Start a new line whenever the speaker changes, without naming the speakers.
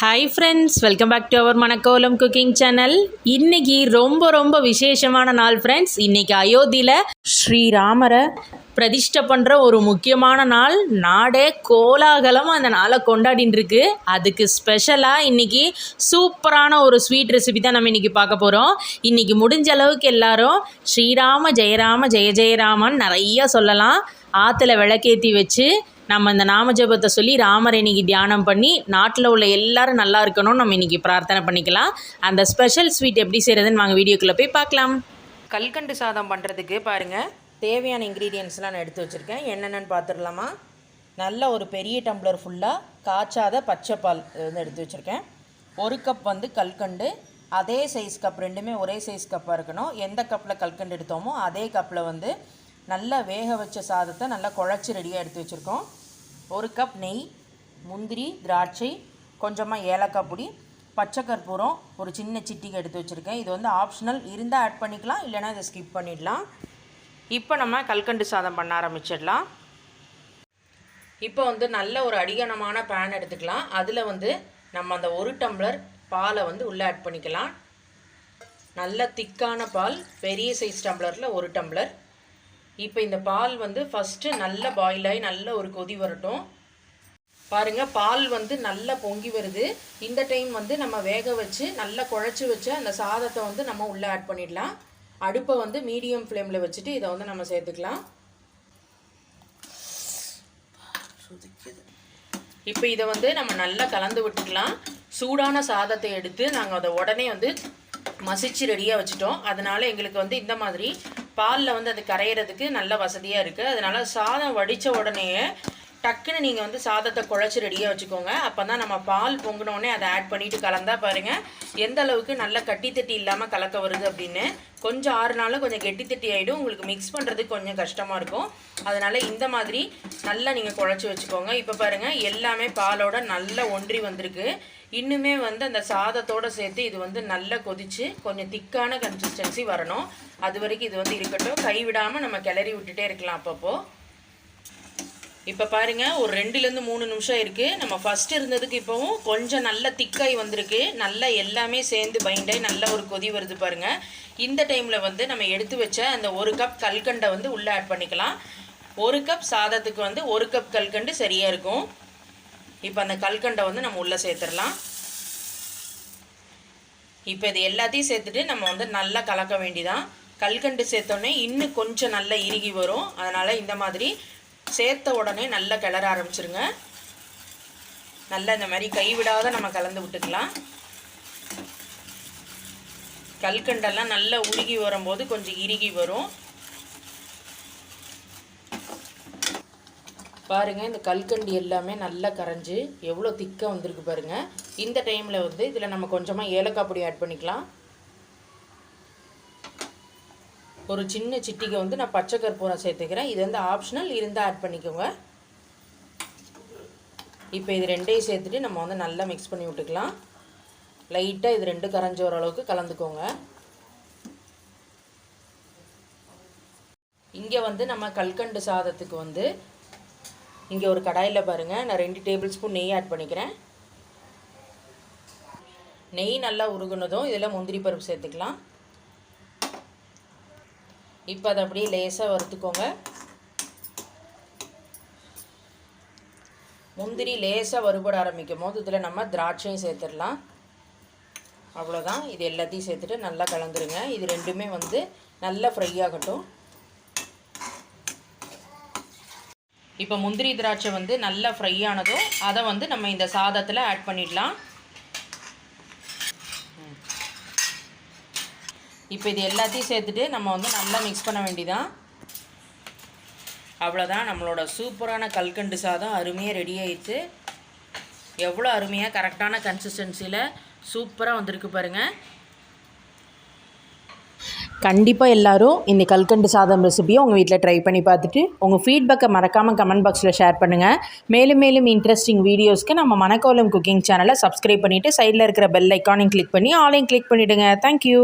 Hi friends welcome back to our Manakolam cooking channel இன்னைக்கு ரொம்ப ரொம்ப விசேஷமான நாள் ஃப்ரெண்ட்ஸ் இன்னைக்கு அயோத்தியில் ஸ்ரீராமரை பிரதிஷ்டை பண்ணுற ஒரு முக்கியமான நாள். நாடே கோலாகலம் அந்த நாளை கொண்டாடின்னு இருக்கு. அதுக்கு ஸ்பெஷலாக இன்னைக்கு சூப்பரான ஒரு ஸ்வீட் ரெசிபி தான் நம்ம இன்னைக்கு பார்க்க போகிறோம் இன்னைக்கு முடிஞ்ச அளவுக்கு எல்லாரும் ஸ்ரீராம ஜெயராம ஜெய ஜெயராமன் நிறைய சொல்லலாம். ஆற்றுல விளக்கேற்றி வச்சு நம்ம இந்த நாம ஜெபத்தை சொல்லி ராமர் இன்னைக்கு தியானம் பண்ணி நாட்டில் உள்ள எல்லாரும் நல்லா இருக்கணும்னு நம்ம இன்னைக்கு பிரார்த்தனை பண்ணிக்கலாம். அந்த ஸ்பெஷல் ஸ்வீட் எப்படி செய்கிறதுன்னு வாங்க வீடியோக்குள்ளே போய் பார்க்கலாம். கல்கண்டு சாதம் பண்ணுறதுக்கு பாருங்கள் தேவையான இன்க்ரீடியன்ஸ்லாம் நான் எடுத்து வச்சுருக்கேன். என்னென்னு பார்த்துடலாமா நல்ல ஒரு பெரிய டம்ளர் ஃபுல்லாக காய்ச்சாத பச்சை பால் வந்து எடுத்து வச்சுருக்கேன். ஒரு கப் வந்து கல்கண்டு. அதே சைஸ் கப் ரெண்டுமே ஒரே சைஸ் கப்பாக இருக்கணும். எந்த கப்பில் கல்கண்டு எடுத்தோமோ அதே கப்பில் வந்து நல்லா வேக வச்ச சாதத்தை நல்லா குழச்சி ரெடியாக எடுத்து வச்சுருக்கோம். ஒரு கப் நெய் முந்திரி திராட்சை கொஞ்சமாக ஏலக்காய் பொடி பச்சை கற்பூரம் ஒரு சின்ன சிட்டிக்கு எடுத்து வச்சுருக்கேன். இது வந்து ஆப்ஷனல் இருந்தால் ஆட் பண்ணிக்கலாம் இல்லைனா இதை ஸ்கிப் பண்ணிடலாம். இப்போ நம்ம கல்கண்டு சாதம் பண்ண ஆரம்பிச்சிடலாம். இப்போ வந்து நல்ல ஒரு அடிகனமான பேன் எடுத்துக்கலாம். அதில் வந்து நம்ம அந்த ஒரு டம்ளர் பாலை வந்து உள்ளே ஆட் பண்ணிக்கலாம். நல்ல திக்கான பால் பெரிய சைஸ் டம்ளரில் ஒரு டம்ளர் இப்போ இந்த பால் வந்து ஃபஸ்ட்டு நல்ல பாயில் ஆகி நல்ல ஒரு கொதி வரட்டும். பாருங்க பால் வந்து நல்லா பொங்கி வருது. இந்த டைம் வந்து நம்ம வேக வச்சு நல்லா குழச்சி வச்சு அந்த சாதத்தை வந்து நம்ம உள்ளே ஆட் பண்ணிடலாம். அடுப்பை வந்து மீடியம் ஃப்ளேமில் வச்சுட்டு இதை வந்து நம்ம சேர்த்துக்கலாம். இப்போ இதை வந்து நம்ம நல்லா கலந்து விட்டுக்கலாம். சூடான சாதத்தை எடுத்து நாங்கள் அதை உடனே வந்து மசிச்சு ரெடியாக வச்சுட்டோம். அதனால எங்களுக்கு வந்து இந்த மாதிரி பாலில் வந்து அது கரையிறதுக்கு நல்ல வசதியாக இருக்குது அதனால சாதம் வடித்த உடனேயே டக்குன்னு நீங்கள் வந்து சாதத்தை குழச்சி ரெடியாக வச்சுக்கோங்க. அப்போ தான் நம்ம பால் பொங்கினோடனே அதை ஆட் பண்ணிவிட்டு கலந்தா பாருங்கள் எந்த அளவுக்கு நல்ல கட்டி தட்டி இல்லாமல் கலக்க வருது அப்படின்னு. கொஞ்சம் ஆறு நாளும் கொஞ்சம் கெட்டி தட்டி ஆகிடும் உங்களுக்கு மிக்ஸ் பண்ணுறதுக்கு கொஞ்சம் கஷ்டமாக இருக்கும். அதனால் இந்த மாதிரி நல்லா நீங்கள் குழச்சி வச்சுக்கோங்க. இப்போ பாருங்கள் எல்லாமே பாலோட நல்லா ஒன்றி வந்திருக்கு. இன்னுமே வந்து அந்த சாதத்தோடு சேர்த்து இது வந்து நல்லா கொதித்து கொஞ்சம் திக்கான கன்சிஸ்டன்சி வரணும். அது வரைக்கும் இது வந்து இருக்கட்டும். கைவிடாமல் நம்ம கிளறி விட்டுட்டே இருக்கலாம் அப்பப்போ. இப்போ பாருங்க ஒரு ரெண்டுலேருந்து மூணு நிமிஷம் இருக்குது நம்ம ஃபஸ்ட் இருந்ததுக்கு இப்போவும் கொஞ்சம் நல்ல திக்காய் வந்திருக்கு. நல்லா எல்லாமே சேர்ந்து பைண்டாகி நல்ல ஒரு கொதி வருது பாருங்கள் இந்த டைமில் வந்து நம்ம எடுத்து வச்ச அந்த ஒரு கப் கல்கண்டை வந்து உள்ளே ஆட் பண்ணிக்கலாம். ஒரு கப் சாதத்துக்கு வந்து ஒரு கப் கல்கண்டு சரியாக இருக்கும். இப்போ அந்த கல்கண்டை வந்து நம்ம உள்ளே சேர்த்துடலாம். இப்போ இது எல்லாத்தையும் சேர்த்துட்டு நம்ம வந்து நல்லா கலக்க வேண்டிதான். கல்கண்டு சேர்த்தோன்னே இன்னும் கொஞ்சம் நல்லா இறுகி வரும். அதனால் இந்த மாதிரி சேர்த்த உடனே நல்லா கிளற ஆரம்பிச்சிருங்க. நல்லா இந்த மாதிரி கைவிடாத நம்ம கலந்து விட்டுக்கலாம். கல்கண்டெல்லாம் நல்லா உருகி வரும்போது கொஞ்சம் இறுகி வரும். பாருங்கள் இந்த கல்கண்டு எல்லாமே நல்லா கரைஞ்சி எவ்வளோ திக்காக வந்திருக்கு பாருங்க. இந்த டைமில் வந்து இதில் நம்ம கொஞ்சமாக ஏலக்காய் பொடி ஆட் பண்ணிக்கலாம். ஒரு சின்ன சிட்டிகை வந்து நான் பச்சை கற்பூரம் சேர்த்துக்கிறேன். இது வந்து ஆப்ஷனல் இருந்தால் ஆட் பண்ணிக்கோங்க. இப்போ இது ரெண்டையும் சேர்த்துட்டு நம்ம வந்து நல்லா மிக்ஸ் பண்ணி விட்டுக்கலாம். லைட்டாக இது ரெண்டு கரைஞ்சி வர அளவுக்கு கலந்துக்கோங்க. இங்கே வந்து நம்ம கல்கண்டு சாதத்துக்கு வந்து இங்கே ஒரு கடாயில் பாருங்கள் நான் ரெண்டு டேபிள் ஸ்பூன் நெய் ஆட் பண்ணிக்கிறேன். நெய் நல்லா உருகுனதும் இதில் முந்திரி பருப்பு சேர்த்துக்கலாம். இப்போ அதை அப்படியே லேசாக வறுத்துக்கோங்க. முந்திரி லேசாக வறுபட ஆரம்பிக்கும் போது இதில் நம்ம திராட்சையும் சேர்த்துடலாம். அவ்வளோதான். இது எல்லாத்தையும் சேர்த்துட்டு நல்லா கலந்துருங்க. இது ரெண்டுமே வந்து நல்லா ஃப்ரை ஆகட்டும். இப்போ முந்திரி திராட்சை வந்து நல்லா ஃப்ரை ஆனதும் அதை வந்து நம்ம இந்த சாதத்தில் ஆட் பண்ணிடலாம். இப்போ இது எல்லாத்தையும் சேர்த்துட்டு நம்ம வந்து நல்லா மிக்ஸ் பண்ண வேண்டிதான். அவ்வளோதான் நம்மளோட சூப்பரான கல்கண்டு சாதம் அருமையாக ரெடி ஆயிடுச்சு. எவ்வளோ அருமையாக கரெக்டான கன்சிஸ்டன்சியில் சூப்பராக வந்திருக்கு பாருங்கள் கண்டிப்பாக எல்லோரும் இந்த கல்கண்டு சாதம் ரெசிபியை உங்கள் வீட்டில் ட்ரை பண்ணி பார்த்துட்டு உங்கள் ஃபீட்பேக்கை மறக்காமல் கமெண்ட் பாக்ஸில் ஷேர் பண்ணுங்கள் மேலும் மேலும் இன்ட்ரெஸ்டிங் வீடியோஸ்க்கு நம்ம மணக்கோலம் குக்கிங் சேனலை சப்ஸ்கிரைப் பண்ணிவிட்டு சைடில் இருக்கிற பெல் ஐக்கானையும் கிளிக் பண்ணி ஆலையும் கிளிக் பண்ணிவிடுங்க தேங்க்யூ